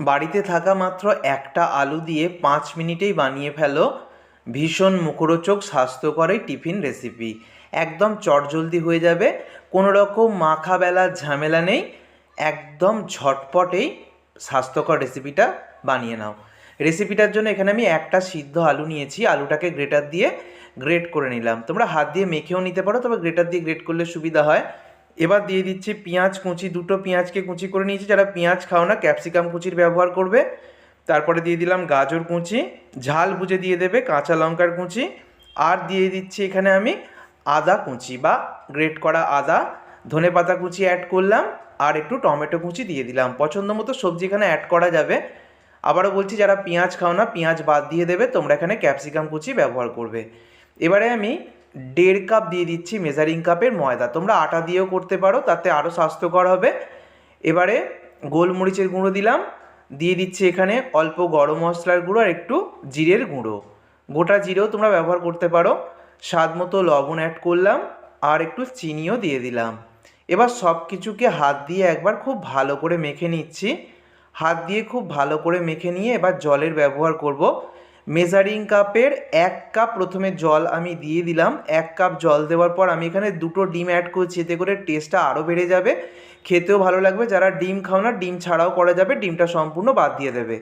বাড়িতে থাকা মাত্র একটা আলু দিয়ে পাঁচ মিনিটেই বানিয়ে ফেলো। ভীষণ মুখরোচক, স্বাস্থ্যকর এই টিফিন রেসিপি একদম চটজলদি হয়ে যাবে। কোনো রকম মাখা বেলার ঝামেলা নেই। একদম ঝটপটেই স্বাস্থ্যকর রেসিপিটা বানিয়ে নাও। রেসিপিটার জন্য এখানে আমি একটা সিদ্ধ আলু নিয়েছি। আলুটাকে গ্রেটার দিয়ে গ্রেট করে নিলাম। তোমরা হাত দিয়ে মেখেও নিতে পারো, তবে গ্রেটার দিয়ে গ্রেট করলে সুবিধা হয়। এবার দিয়ে দিচ্ছি পেঁয়াজ কুচি, দুটো পেঁয়াজকে কুচি করে নিয়েছি, যারা পেঁয়াজ খাও না, ক্যাপসিকাম কুচির ব্যবহার করবে। তারপরে দিয়ে দিলাম গাজর কুচি, ঝাল বুঝে দিয়ে দেবে কাঁচা লঙ্কার কুচি। আর দিয়ে দিচ্ছি এখানে আমি আদা কুচি বা গ্রেট করা আদা। ধনে পাতা কুচি অ্যাড করলাম, আর একটু টমেটো কুচি দিয়ে দিলাম। পছন্দ মতো সবজি এখানে অ্যাড করা যাবে। আবারও বলছি, যারা পেঁয়াজ খাও না, পেঁয়াজ বাদ দিয়ে দেবে, তোমরা এখানে ক্যাপসিকাম কুচি ব্যবহার করবে। এবারে আমি দেড় কাপ দিয়ে দিচ্ছি মেজারিং কাপের ময়দা। তোমরা আটা দিয়েও করতে পারো, তাতে আরও স্বাস্থ্যকর হবে। এবারে গোলমরিচের গুঁড়ো দিলাম। দিয়ে দিচ্ছি এখানে অল্প গরম মশলার গুঁড়ো আর একটু জিরের গুঁড়ো। গোটা জিরেও তোমরা ব্যবহার করতে পারো। স্বাদ মতো লবণ অ্যাড করলাম আর একটু চিনিও দিয়ে দিলাম। এবার সব কিছুকে হাত দিয়ে একবার খুব ভালো করে মেখে নিচ্ছি। হাত দিয়ে খুব ভালো করে মেখে নিয়ে এবার জলের ব্যবহার করব। মেজারিং কাপের এক কাপ প্রথমে জল আমি দিয়ে দিলাম, এক কাপ জল দেওয়ার পর আমি এখানে দুটো ডিম অ্যাড করছি, এতে করে টেস্টটা আরও বেড়ে যাবে। খেতেও ভালো লাগবে, যারা ডিম খাও না, ডিম ছাড়াও করা যাবে, ডিমটা সম্পূর্ণ বাদ দিয়ে দেবে।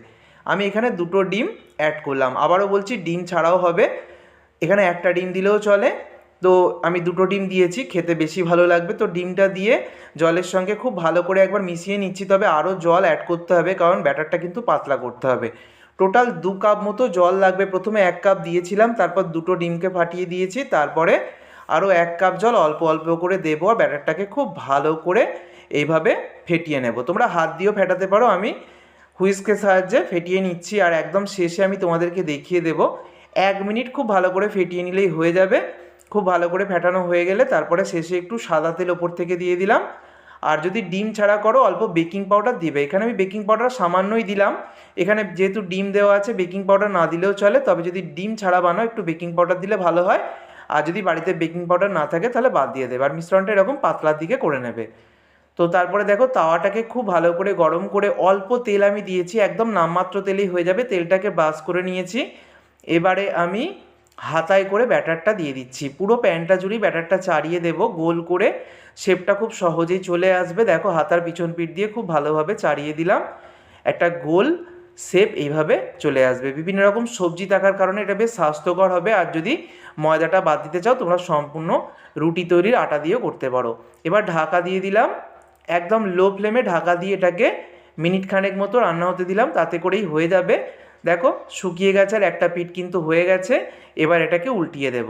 আমি এখানে দুটো ডিম অ্যাড করলাম। আবারও বলছি, ডিম ছাড়াও হবে। এখানে একটা ডিম দিলেও চলে। তো আমি দুটো ডিম দিয়েছি, খেতে বেশি ভালো লাগবে। তো ডিমটা দিয়ে জলের সঙ্গে খুব ভালো করে একবার মিশিয়ে নিচ্ছি, তবে আরও জল অ্যাড করতে হবে, কারণ ব্যাটারটা কিন্তু পাতলা করতে হবে। টোটাল দু কাপ মতো জল লাগবে। প্রথমে এক কাপ দিয়েছিলাম, তারপর দুটো ডিমকে ফাটিয়ে দিয়েছি, তারপরে আরও এক কাপ জল অল্প অল্প করে দেবো আর ব্যাটারটাকে খুব ভালো করে এইভাবে ফেটিয়ে নেব। তোমরা হাত দিয়েও ফেটাতে পারো, আমি হুইস্কের সাহায্যে ফেটিয়ে নিচ্ছি আর একদম শেষে আমি তোমাদেরকে দেখিয়ে দেব। এক মিনিট খুব ভালো করে ফেটিয়ে নিলেই হয়ে যাবে। খুব ভালো করে ফেটানো হয়ে গেলে তারপরে শেষে একটু সাদা তেল ওপর থেকে দিয়ে দিলাম। আর যদি ডিম ছাড়া করো, অল্প বেকিং পাউডার দিবে। এখানে আমি বেকিং পাউডার সামান্যই দিলাম। এখানে যেহেতু ডিম দেওয়া আছে বেকিং পাউডার না দিলেও চলে। তবে যদি ডিম ছাড়া বানাও, একটু বেকিং পাউডার দিলে ভালো হয়। আর যদি বাড়িতে বেকিং পাউডার না থাকে, তাহলে বাদ দিয়ে দেবে। আর মিশ্রণটা এরকম পাতলার দিকে করে নেবে। তো তারপরে দেখো, তাওয়াটাকে খুব ভালো করে গরম করে অল্প তেল আমি দিয়েছি। একদম নামমাত্র তেলেই হয়ে যাবে। তেলটাকে বাস করে নিয়েছি। এবারে আমি হাতায় করে ব্যাটারটা দিয়ে দিচ্ছি। পুরো প্যানটা জুড়েই ব্যাটারটা চাড়িয়ে দেব, গোল করে। শেপটা খুব সহজেই চলে আসবে। দেখো, হাতার পিছন পিঠ দিয়ে খুব ভালোভাবে চাড়িয়ে দিলাম। একটা গোল শেপ এইভাবে চলে আসবে। বিভিন্ন রকম সবজি থাকার কারণে এটা বেশ স্বাস্থ্যকর হবে। আর যদি ময়দাটা বাদ দিতে চাও, তোমরা সম্পূর্ণ রুটি তৈরির আটা দিয়েও করতে পারো। এবার ঢাকা দিয়ে দিলাম। একদম লো ফ্লেমে ঢাকা দিয়ে এটাকে মিনিট খানেক মতো রান্না হতে দিলাম। তাতে করেই হয়ে যাবে। দেখো শুকিয়ে গেছে আর একটা পিঠ কিন্তু হয়ে গেছে, এবার এটাকে উল্টিয়ে দেব।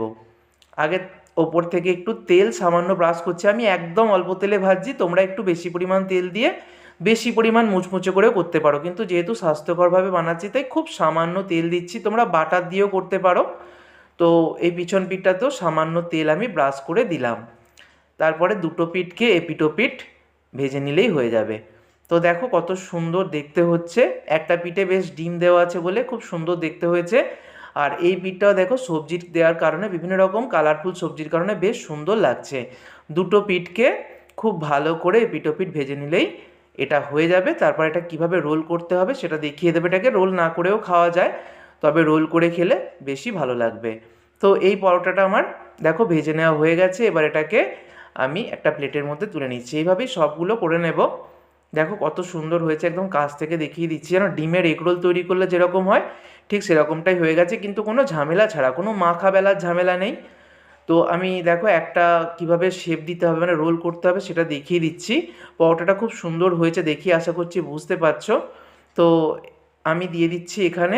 আগে ওপর থেকে একটু তেল সামান্য ব্রাশ করছি, আমি একদম অল্প তেলে ভাজছি, তোমরা একটু বেশি পরিমাণ তেল দিয়ে বেশি পরিমাণ মুচমুচে করেও করতে পারো। কিন্তু যেহেতু স্বাস্থ্যকরভাবে বানাচ্ছি, তাই খুব সামান্য তেল দিচ্ছি, তোমরা বাটার দিয়েও করতে পারো। তো এই পিছন পিঠটাতেও সামান্য তেল আমি ব্রাশ করে দিলাম। তারপরে দুটো পিঠকে এপিটো পিঠ ভেজে নিলেই হয়ে যাবে। তো দেখো কত সুন্দর দেখতে হচ্ছে। একটা পিঠে বেশ ডিম দেওয়া আছে বলে খুব সুন্দর দেখতে হয়েছে। আর এই পিঠটাও দেখো সবজির দেওয়ার কারণে বিভিন্ন রকম কালারফুল সবজির কারণে বেশ সুন্দর লাগছে। দুটো পিঠকে খুব ভালো করে পিঠো পিঠ ভেজে নিলেই এটা হয়ে যাবে। তারপর এটা কীভাবে রোল করতে হবে সেটা দেখিয়ে দেবে। এটাকে রোল না করেও খাওয়া যায়, তবে রোল করে খেলে বেশি ভালো লাগবে। তো এই পরোটাটা আমার দেখো ভেজে নেওয়া হয়ে গেছে। এবার এটাকে আমি একটা প্লেটের মধ্যে তুলে নিচ্ছি। এইভাবেই সবগুলো করে নেব। দেখো কত সুন্দর হয়েছে, একদম কাছ থেকে দেখিয়ে দিচ্ছি। যেন ডিমের এগরোল তৈরি করলে যেরকম হয়, ঠিক সেরকমটাই হয়ে গেছে, কিন্তু কোনো ঝামেলা ছাড়া, কোনো মাখা বেলার ঝামেলা নেই। তো আমি দেখো একটা কীভাবে শেপ দিতে হবে মানে রোল করতে হবে সেটা দেখিয়ে দিচ্ছি। পরোটাটা খুব সুন্দর হয়েছে দেখি আশা করছি বুঝতে পারছ। তো আমি দিয়ে দিচ্ছি এখানে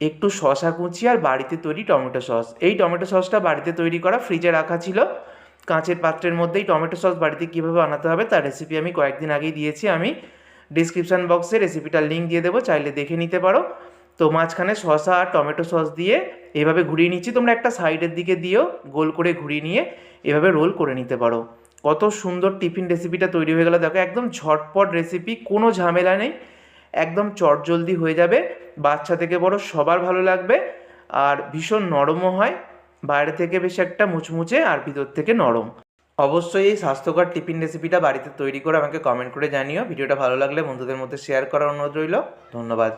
একটু শশা কুচি আর বাড়িতে তৈরি টমেটো সস। এই টমেটো সসটা বাড়িতে তৈরি করা ফ্রিজে রাখা ছিল। কাঁচের পাত্রের মধ্যেই টমেটো সস বাড়িতে কীভাবে বানাতে হবে তার রেসিপি আমি কয়েকদিন আগেই দিয়েছি। আমি ডিসক্রিপশান বক্সে রেসিপিটার লিঙ্ক দিয়ে দেবো, চাইলে দেখে নিতে পারো। তো মাঝখানে শসা আর টমেটো সস দিয়ে এভাবে ঘুরিয়ে নিচ্ছি। তোমরা একটা সাইডের দিকে দিয়েও গোল করে ঘুরিয়ে নিয়ে এভাবে রোল করে নিতে পারো। কত সুন্দর টিফিন রেসিপিটা তৈরি হয়ে গেল। দেখো, একদম ঝটপট রেসিপি কোনো ঝামেলা নেই। একদম চটজলদি হয়ে যাবে। বাচ্চা থেকে বড় সবার ভালো লাগবে। আর ভীষণ নরমও হয়। বাইরে থেকে বেশি একটা মুচমুচে আর ভিতর থেকে নরম। অবশ্যই এই স্বাস্থ্যকর টিফিন রেসিপিটা বাড়িতে তৈরি করে আমাকে কমেন্ট করে জানিও। ভিডিওটা ভালো লাগলে বন্ধুদের মধ্যে শেয়ার করার অনুরোধ রইল। ধন্যবাদ।